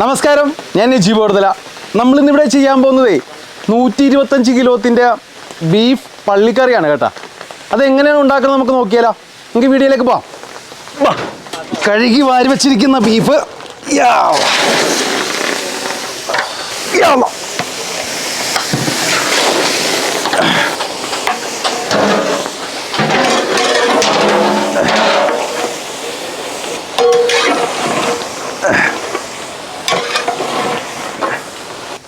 നമസ്കാരം ഞാൻ നജീബ് ബോർദല നമ്മളിന്നിവിടെ ചെയ്യാൻ പോകുന്നതേ നൂറ്റി ഇരുപത്തഞ്ച് കിലോത്തിന്റെ ബീഫ് പള്ളിക്കറിയാണ് കേട്ടോ അതെങ്ങനെയാണ് ഉണ്ടാക്കുന്നത് നമുക്ക് നോക്കിയാലോ നമുക്ക് വീഡിയോയിലേക്ക് പോവാം. കഴുകി വാരി വച്ചിരിക്കുന്ന ബീഫ് യാ. യാ.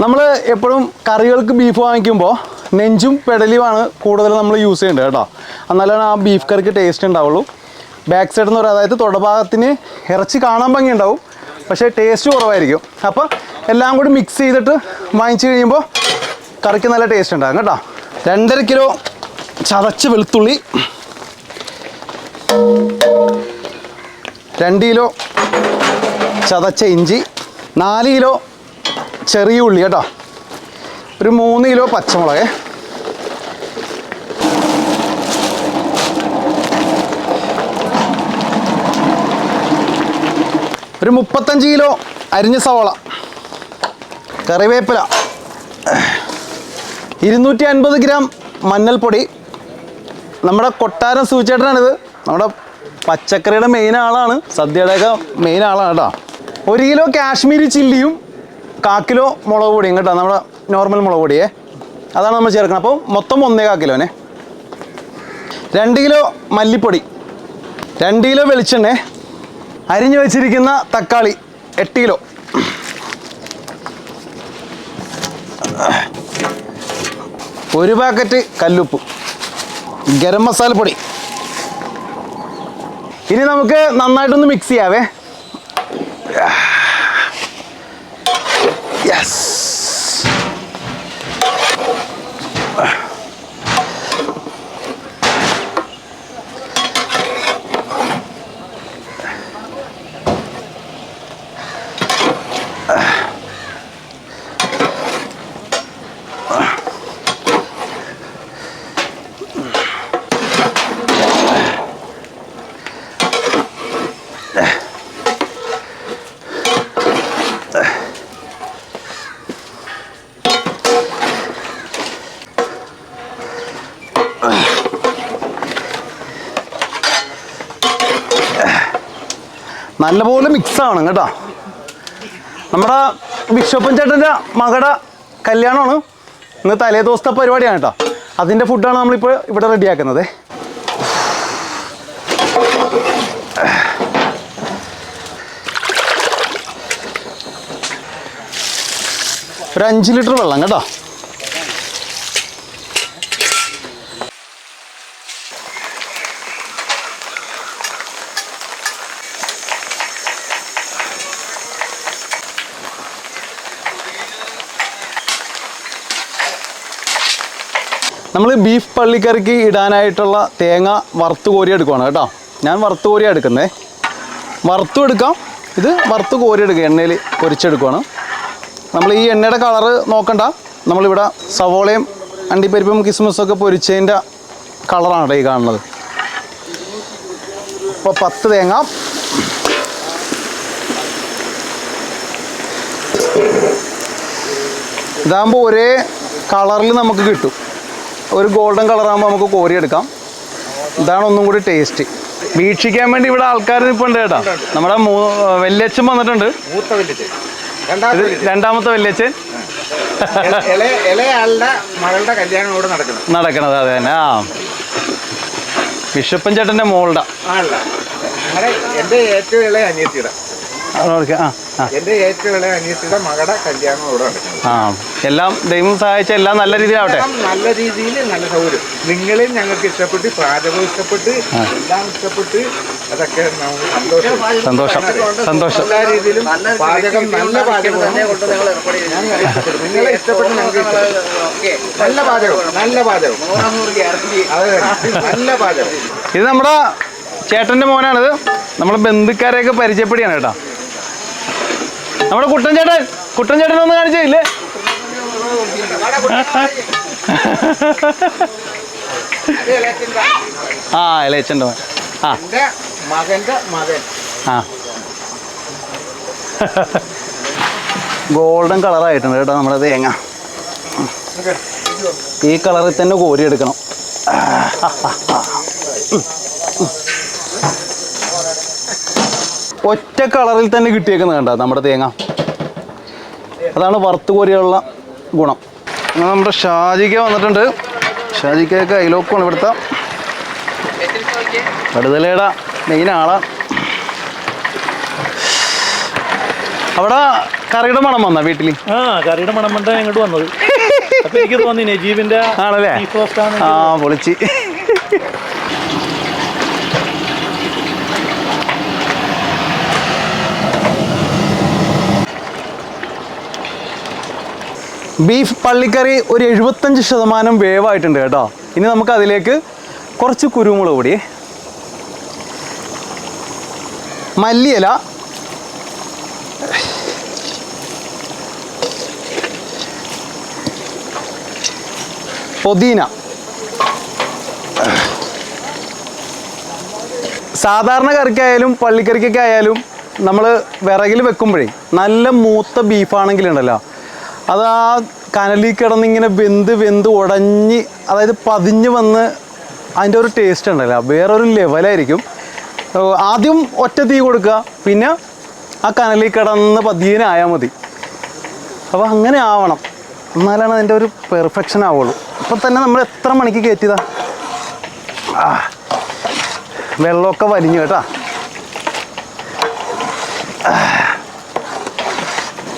നമ്മൾ എപ്പോഴും കറികൾക്ക് ബീഫ് വാങ്ങിക്കുമ്പോൾ നെഞ്ചും പെടലിയുമാണ് കൂടുതൽ നമ്മൾ യൂസ് ചെയ്യേണ്ടത് കേട്ടോ. എന്നാലാണ് ആ ബീഫ് കറിക്ക് ടേസ്റ്റ് ഉണ്ടാവുള്ളൂ. ബാക്ക് സൈഡ് എന്ന് പറയുന്നത് അതായത് തുടഭാഗത്തിന് ഇറച്ചി കാണാൻ ഭംഗി ഉണ്ടാവും പക്ഷേ ടേസ്റ്റ് കുറവായിരിക്കും. അപ്പോൾ എല്ലാം കൂടി മിക്സ് ചെയ്തിട്ട് വാങ്ങിച്ചു കഴിയുമ്പോൾ കറിക്ക് നല്ല ടേസ്റ്റ് ഉണ്ടാകും കേട്ടോ. രണ്ടര കിലോ ചതച്ച് വെളുത്തുള്ളി. രണ്ട് കിലോ ചതച്ച ഇഞ്ചി. നാല് കിലോ ചെറിയ ഉള്ളി കേട്ടോ. ഒരു മൂന്ന് കിലോ പച്ചമുളക്. ഒരു മുപ്പത്തഞ്ച് കിലോ അരിഞ്ഞ സവാള. കറിവേപ്പില. ഇരുന്നൂറ്റി അൻപത് ഗ്രാം മഞ്ഞൾപ്പൊടി. നമ്മുടെ കൊട്ടാരം സൂചേട്ടനാണിത്. നമ്മുടെ പച്ചക്കറിയുടെ മെയിൻ ആളാണ്. സദ്യയുടെയൊക്കെ മെയിൻ ആളാണ് കേട്ടോ. ഒരു കിലോ കാശ്മീരി ചില്ലിയും കാക്കിലോ കിലോ മുളക് പൊടിയും കേട്ടോ. നമ്മുടെ നോർമൽ മുളക് പൊടിയേ. അതാണ് നമ്മൾ ചേർക്കുന്നത്. അപ്പോൾ മൊത്തം ഒന്നേ കാ കിലോനെ. രണ്ട് കിലോ മല്ലിപ്പൊടി. രണ്ട് കിലോ വെളിച്ചെണ്ണ. അരിഞ്ഞു വെച്ചിരിക്കുന്ന തക്കാളി എട്ട് കിലോ. ഒരു പാക്കറ്റ് കല്ലുപ്പ്. ഗരം മസാലപ്പൊടി. ഇനി നമുക്ക് നന്നായിട്ടൊന്ന് മിക്സ് ചെയ്യാവേ. യെസ് നല്ലപോലെ മിക്സ് ആവണം കേട്ടോ. നമ്മുടെ ബിഷപ്പൻ ചേട്ടന്റെ മകളുടെ കല്യാണമാണ്. ഇന്ന് തലേ ദിവസത്തെ പരിപാടിയാണ് കേട്ടോ. അതിന്റെ ഫുഡാണ് നമ്മളിപ്പോൾ ഇവിടെ റെഡിയാക്കുന്നത്. ഒരു അഞ്ച് ലിറ്റർ വെള്ളം കേട്ടോ. നമ്മൾ ബീഫ് പള്ളിക്കറിക്ക് ഇടാനായിട്ടുള്ള തേങ്ങ വറുത്ത് കോരി എടുക്കുവാണ് കേട്ടോ. ഞാൻ വറുത്ത് കോരി എടുക്കുന്നേ. വറുത്തും എടുക്കാം. ഇത് വറുത്ത് കോരി എടുക്കുക എണ്ണയിൽ പൊരിച്ചെടുക്കുവാണ്. നമ്മൾ ഈ എണ്ണയുടെ കളറ് നോക്കണ്ട. നമ്മളിവിടെ സവോളയും അണ്ടിപ്പരിപ്പും കിസ്മസും ഒക്കെ പൊരിച്ചതിന്റെ കളറാണ് ഈ കാണുന്നത്. അപ്പോൾ പത്ത് തേങ്ങ. ഇതാകുമ്പോൾ ഒരേ കളറിൽ നമുക്ക് കിട്ടും. ഒരു ഗോൾഡൻ കളറാകുമ്പോൾ നമുക്ക് കോരിയെടുക്കാം ഇതാണ് ഒന്നും കൂടി ടേസ്റ്റ് വീക്ഷിക്കാൻ വേണ്ടി ഇവിടെ ആൾക്കാർ ഇപ്പോൾ ഉണ്ട് കേട്ടോ. നമ്മുടെ വെല്ലച്ചൻ വന്നിട്ടുണ്ട്. മൂത്ത രണ്ടാമത്തെ വെല്ലച്ചൻ നടക്കണത് അതെ തന്നെ. ആ. ബിഷപ്പൻ ചേട്ടന്റെ മോളുടെ. ആണല്ല. എന്റെ ഏറ്റവും ഇളയ അനിയത്തിയുടെ. അവിടെ ആ ആ. എന്റെ ഏറ്റവും ഇളയ അനിയത്തിയുടെ മകളുടെ കല്യാണം ഇവിടെ നടക്കുന്നത്. ആ. എല്ലാം ദൈവം സഹായിച്ച എല്ലാം നല്ല രീതിയിൽ ആവട്ടെ നല്ല രീതിയിൽ നല്ല സൗകര്യം. നിങ്ങളെയും ഞങ്ങൾക്ക് ഇഷ്ടപ്പെട്ട് പാചകം ഇഷ്ടപ്പെട്ട് എല്ലാം ഇഷ്ടപ്പെട്ട് അതൊക്കെ സന്തോഷം. സന്തോഷം. എല്ലാ രീതിയിലും പാചകം നല്ല പാചകം നിങ്ങളെ ഇഷ്ടപ്പെട്ട് ഞങ്ങൾക്ക് നല്ല പാചകം നല്ല പാചകം. അതെ നല്ല പാചകം. ഇത് നമ്മുടെ ചേട്ടന്റെ മോനാണിത്. നമ്മുടെ ബന്ധുക്കാരെയൊക്കെ പരിചയപ്പെടുകയാണ് കേട്ടോ. നമ്മുടെ കുട്ടൻ ചേട്ടൻ കുട്ടൻ ചേട്ടൻ ഒന്ന് കാണിച്ചില്ലേ ആ ഇളയച്ചന്റെ മകൻ. ആ. മകന്റെ മകൻ ആ. ഗോൾഡൻ കളറായിട്ടുണ്ട് കേട്ടോ നമ്മുടെ തേങ്ങ. ഈ കളറിൽ തന്നെ കോരി എടുക്കണം. ഒറ്റ കളറിൽ തന്നെ കിട്ടിയേക്കുന്നത് കണ്ട നമ്മുടെ തേങ്ങ? അതാണ് വറുത്ത് കോരിയുള്ള ഗുണം. അങ്ങനെ നമ്മുടെ ഷാജിക്ക വന്നിട്ടുണ്ട്. ഷാജിക്കയൊക്കെ അയലോക്കാണ് ഇവിടുത്തെ. കടുതലയുടെ മെയിൻ ആളാ. അവിടെ കറിയുടെ മണം വന്ന വീട്ടിൽ ആ കറിയുടെ മണം ഇങ്ങോട്ട് വന്നത്. അപ്പൊ എനിക്ക് തോന്നി നജീബിന്റെ ആണല്ലേ? ആ പൊളിച്ച്. ബീഫ് പള്ളിക്കറി ഒരു എഴുപത്തഞ്ച് ശതമാനം വേവായിട്ടുണ്ട് കേട്ടോ. ഇനി നമുക്ക് അതിലേക്ക് കുറച്ച് കുരുമുളക് പൊടി മല്ലിയില പൊതീന സാധാരണ കറിക്കായാലും പള്ളിക്കറിക്കൊക്കെ ആയാലും നമ്മൾ വിറകിൽ വെക്കുമ്പോഴേ നല്ല മൂത്ത ബീഫാണെങ്കിലുണ്ടല്ലോ. അത് ആ കനലിൽ കിടന്നിങ്ങനെ വെന്ത് വെന്ത് ഉടഞ്ഞ് അതായത് പതിഞ്ഞ് വന്ന് അതിന്റെ ഒരു ടേസ്റ്റ് ഉണ്ടല്ലോ. വേറൊരു ലെവലായിരിക്കും ആദ്യം ഒറ്റ തീ കൊടുക്കുക പിന്നെ ആ കനലിൽ കിടന്ന് പതിയനായാൽ മതി. അപ്പോൾ അങ്ങനെ ആവണം. എന്നാലാണ് അതിന്റെ ഒരു പെർഫെക്ഷൻ ആവുള്ളൂ. ഇപ്പം തന്നെ നമ്മൾ എത്ര മണിക്ക് കയറ്റിയതാ? ആ, വെള്ളമൊക്കെ വലിഞ്ഞു കേട്ടാ.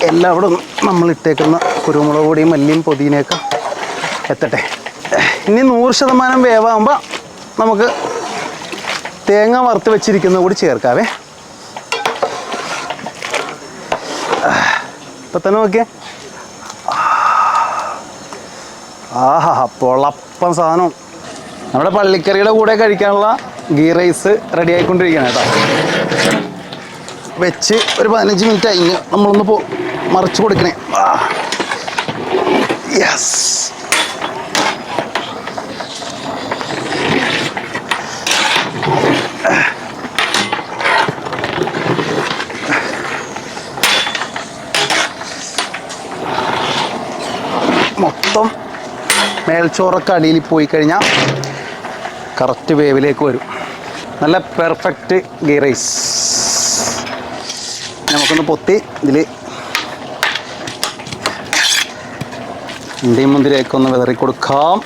ആ, എല്ലാവിടും നമ്മൾ ഇട്ടേക്കുന്ന കുരുമുളക് പൊടിയും മല്ലിയും പൊതിനയൊക്കെ എത്തട്ടെ. ഇനി നൂറ് ശതമാനം വേവാകുമ്പോൾ നമുക്ക് തേങ്ങ വറുത്ത് വെച്ചിരിക്കുന്നത് കൂടി ചേർക്കാവേ. ഇപ്പം തന്നെ നോക്കിയേ. ആഹാ പൊളപ്പം സാധനം. നമ്മുടെ പള്ളിക്കറിയുടെ കൂടെ കഴിക്കാനുള്ള ഗീ റൈസ് റെഡി ആയിക്കൊണ്ടിരിക്കുകയാണ് കേട്ടോ. വെച്ച് ഒരു പതിനഞ്ച് മിനിറ്റ് കഴിഞ്ഞ് നമ്മളൊന്ന് പോ മറിച്ച് കൊടുക്കണേ. യെസ് മൊത്തം മേൽച്ചോറൊക്കെ അടിയിൽ പോയി കഴിഞ്ഞാൽ കറക്റ്റ് വേവിലേക്ക് വരും. നല്ല പെർഫെക്റ്റ് ഗീ റൈസ് നമുക്കൊന്ന് പൊത്തി ഇതിൽ ഇന്ത്യയും മുന്തിരിയൊക്കെ ഒന്ന് വിതറി കൊടുക്കാം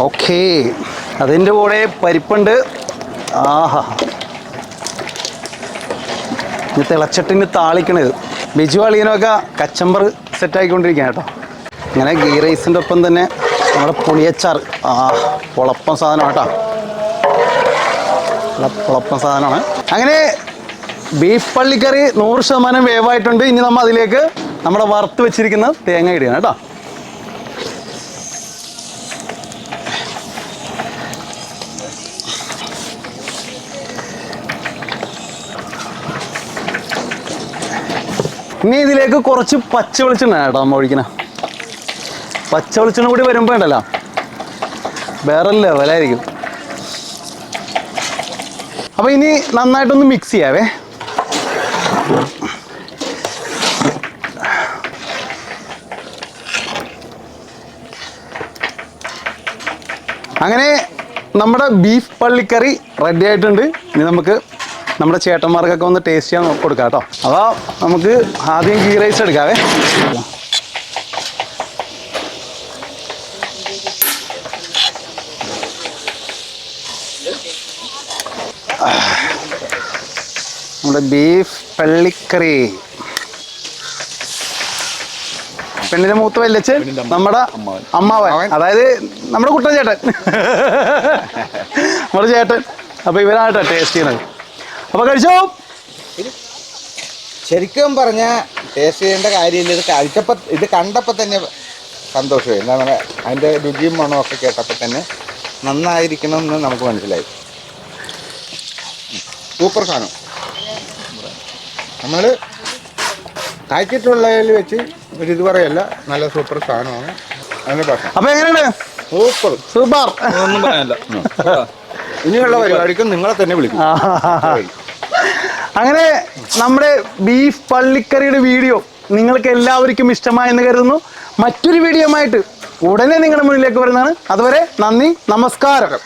ഓക്കേ. അതിന്റെ കൂടെ പരിപ്പുണ്ട്. ആഹാ. ഇനി തിളച്ചിട്ടിന് താളിക്കണത്. ബിജു അളിയനൊക്കെ കച്ചമ്പർ സെറ്റായിക്കൊണ്ടിരിക്കുകയാണ് കേട്ടോ. ഇങ്ങനെ ഗീ റൈസിന്റെ ഒപ്പം തന്നെ നമ്മുടെ പുളിയച്ചാർ. ആ പൊളപ്പം സാധനം കേട്ടോ. പൊളപ്പം സാധനമാണ്. അങ്ങനെ ബീഫ് പള്ളിക്കറി നൂറ് ശതമാനം വേവായിട്ടുണ്ട്. ഇനി നമ്മൾ അതിലേക്ക് നമ്മുടെ വറുത്ത് വെച്ചിരിക്കുന്ന തേങ്ങ ഇടുകയാണ് കേട്ടോ. ഇനി ഇതിലേക്ക് കുറച്ച് പച്ച വെളിച്ചെണ്ണ കേട്ടോ നമ്മൾ ഒഴിക്കണ. പച്ച വെളിച്ചെണ്ണ കൂടി വരുമ്പോൾ ഉണ്ടല്ലോ വേറെ ലെവലായിരിക്കും അപ്പോൾ ഇനി നന്നായിട്ടൊന്ന് മിക്സ് ചെയ്യാവേ. അങ്ങനെ നമ്മുടെ ബീഫ് പള്ളിക്കറി റെഡി ആയിട്ടുണ്ട്. ഇനി നമുക്ക് നമ്മുടെ ചേട്ടന്മാർക്കൊക്കെ ഒന്ന് ടേസ്റ്റ് ചെയ്യാൻ കൊടുക്കാം കേട്ടോ. അപ്പോൾ നമുക്ക് ആദ്യം ഗീ റൈസ് എടുക്കാവേ. നമ്മുടെ ബീഫ് പള്ളിക്കറി. പെണ്ണിന്റെ മൂത്ത വല്ലച്ച് നമ്മുടെ അമ്മാവൻ. അതായത് നമ്മുടെ കുട്ടൻ ചേട്ടൻ. നമ്മുടെ ചേട്ടൻ. അപ്പൊ ഇവരായിട്ടാ ടേസ്റ്റ് ചെയ്യുന്നത്. അപ്പൊ കഴിച്ചോ? ശരിക്കും പറഞ്ഞ ടേസ്റ്റ് ചെയ്യേണ്ട കാര്യമില്ല ഇത് കഴിച്ചപ്പോ ഇത് കണ്ടപ്പോ തന്നെ സന്തോഷമായി. എന്താ പറയുക അതിന്റെ രുചിയും മണവും ഒക്കെ കേട്ടപ്പോൾ തന്നെ നന്നായിരിക്കണം എന്ന് നമുക്ക് മനസ്സിലായി. സൂപ്പർ സാധനം. നമ്മൾ കഴിച്ചിട്ടുള്ളതിൽ വെച്ച് ഒരു ഇത് പറയല്ല നല്ല സൂപ്പർ സാധനമാണ്. ഭക്ഷണം അപ്പൊ എങ്ങനെയാണ് സൂപ്പർ സൂപ്പർ ഒന്നും പറയാനില്ല. ഇനിയുള്ള പരിപാടിക്കും നിങ്ങളെ തന്നെ വിളിക്കും. അങ്ങനെ നമ്മുടെ ബീഫ് പള്ളിക്കറിയുടെ വീഡിയോ നിങ്ങൾക്ക് എല്ലാവർക്കും ഇഷ്ടമായെന്ന് കരുതുന്നു. മറ്റൊരു വീഡിയോ ആയിട്ട് ഉടനെ നിങ്ങളുടെ മുന്നിലേക്ക് വരുന്നതാണ്. അതുവരെ നന്ദി നമസ്കാരം.